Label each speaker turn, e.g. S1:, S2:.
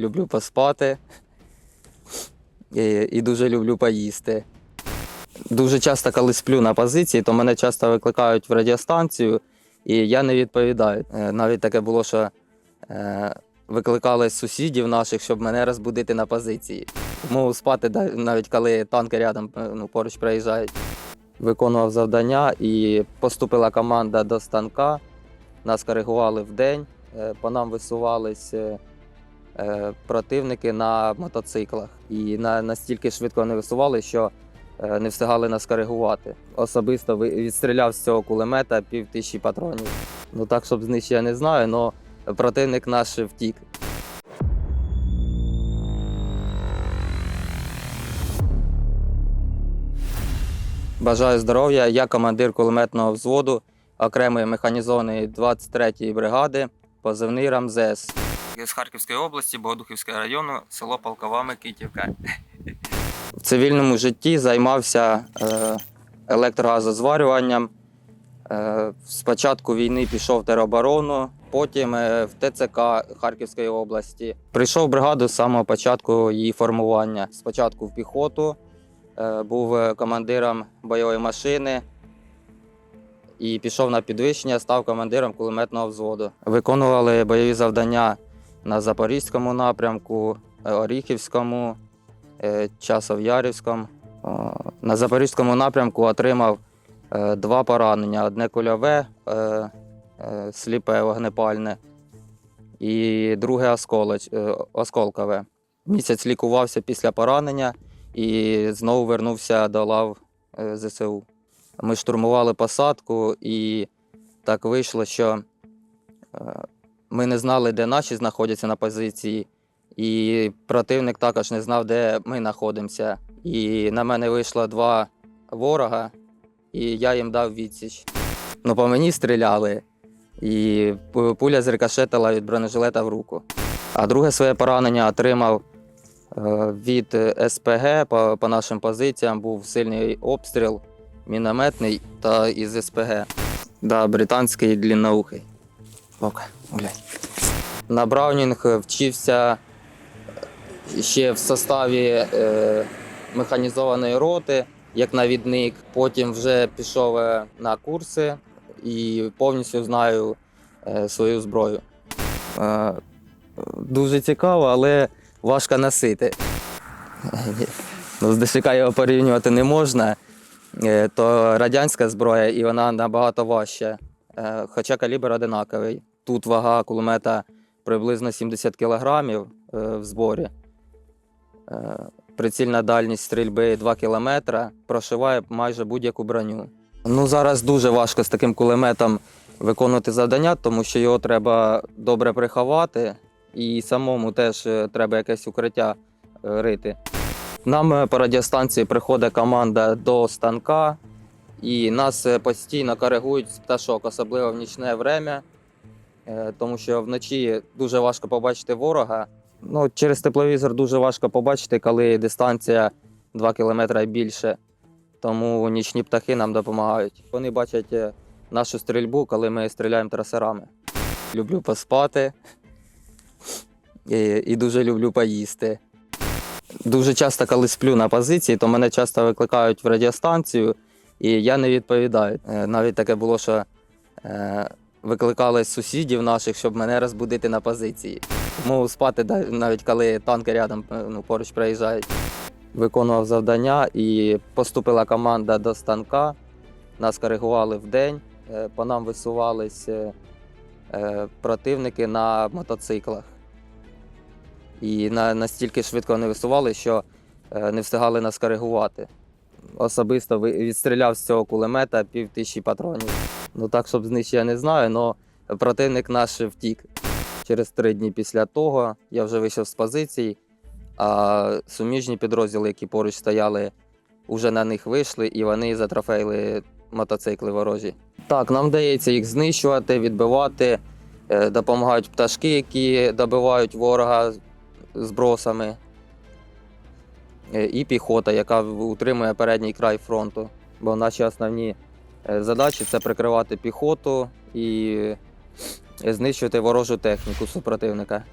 S1: Люблю поспати і, і дуже люблю поїсти. Дуже часто, коли сплю на позиції, то мене часто викликають в радіостанцію, і я не відповідаю. Е, Навіть таке було, що е, викликали сусідів наших, щоб мене розбудити на позиції. Можу спати навіть коли танки рядом е, ну, поруч проїжджають. Виконував завдання і поступила команда до станка. Нас коригували в день, по нам висувались противники на мотоциклах. І на, настільки швидко вони висували, що е, не встигали нас коригувати. Особисто відстріляв з цього кулемета пів тисячі патронів. Ну так, щоб знищити, я не знаю, але противник наш втік. Бажаю здоров'я. Я командир кулеметного взводу окремої механізованої 23-ї бригади, позивний Рамзес. З Харківської області, Богодухівського району, село Полкова Микитівка. В цивільному житті займався е, електрогазозварюванням. Е, з початку війни пішов в тероборону, потім е, в ТЦК Харківської області. Прийшов в бригаду з самого початку її формування. Спочатку в піхоту, був командиром бойової машини і пішов на підвищення, став командиром кулеметного взводу. Виконували бойові завдання на Запорізькому напрямку, е, Оріхівському, е, Часов'ярівському. На Запорізькому напрямку отримав е, два поранення: одне кульове, сліпе вогнепальне, і друге осколкове. Місяць лікувався після поранення і знову вернувся до лав ЗСУ. Ми штурмували посадку, і так вийшло, що ми не знали, де наші знаходяться на позиції, і противник також не знав, де ми знаходимося. І на мене вийшло два ворога, і я їм дав відсіч. Ну, по мені стріляли, і пуля зрикошетила від бронежилета в руку. А друге своє поранення отримав е, від е, СПГ по, по нашим позиціям. Був сильний обстріл, мінометний та із СПГ. Да, британський длинноухий. Гуляй. На Браунінг вчився ще в составі е, механізованої роти, як навідник. Потім вже пішов е, на курси і повністю знаю е, свою зброю. Е, дуже цікаво, але важко носити. Ну, з ДШК його порівнювати не можна. Е, То радянська зброя і вона набагато важча. Е, Хоча калібр одинаковий. Тут вага кулемета приблизно 70 кг в зборі. Е, Прицільна дальність стрільби 2 км, прошиває майже будь-яку броню. Ну, зараз дуже важко з таким кулеметом виконувати завдання, тому що його треба добре приховати, і самому теж е, треба якесь укриття е, рити. Нам е, по радіостанції приходить команда до станка, і нас е, постійно коригують з пташок, особливо в нічне время, е, тому що вночі дуже важко побачити ворога. Ну, через тепловізор дуже важко побачити, коли дистанція 2 км і більше. Тому нічні птахи нам допомагають. Вони бачать е, нашу стрільбу, коли ми стріляємо трасерами. Люблю поспати і, і дуже люблю поїсти. Дуже часто, коли сплю на позиції, то мене часто викликають в радіостанцію, і я не відповідаю. Е, Навіть таке було, що е, викликали сусідів наших, щоб мене розбудити на позиції. Можу спати навіть коли танки рядом е, ну, поруч проїжджають. Виконував завдання і поступила команда до станка. Нас коригували в день, е, по нам висувались е, противники на мотоциклах. І настільки швидко вони висували, що не встигали нас коригувати. Особисто відстріляв з цього кулемета пів тисячі патронів. Ну так, щоб знищити, я не знаю, але противник наш втік. Через три дні після того я вже вийшов з позицій, а суміжні підрозділи, які поруч стояли, вже на них вийшли і вони затрофеїли мотоцикли ворожі. Так, нам вдається їх знищувати, відбивати, е, допомагають пташки, які добивають ворога збросами, е, і піхота, яка утримує передній край фронту. Бо наші основні задачі це прикривати піхоту і знищувати ворожу техніку супротивника.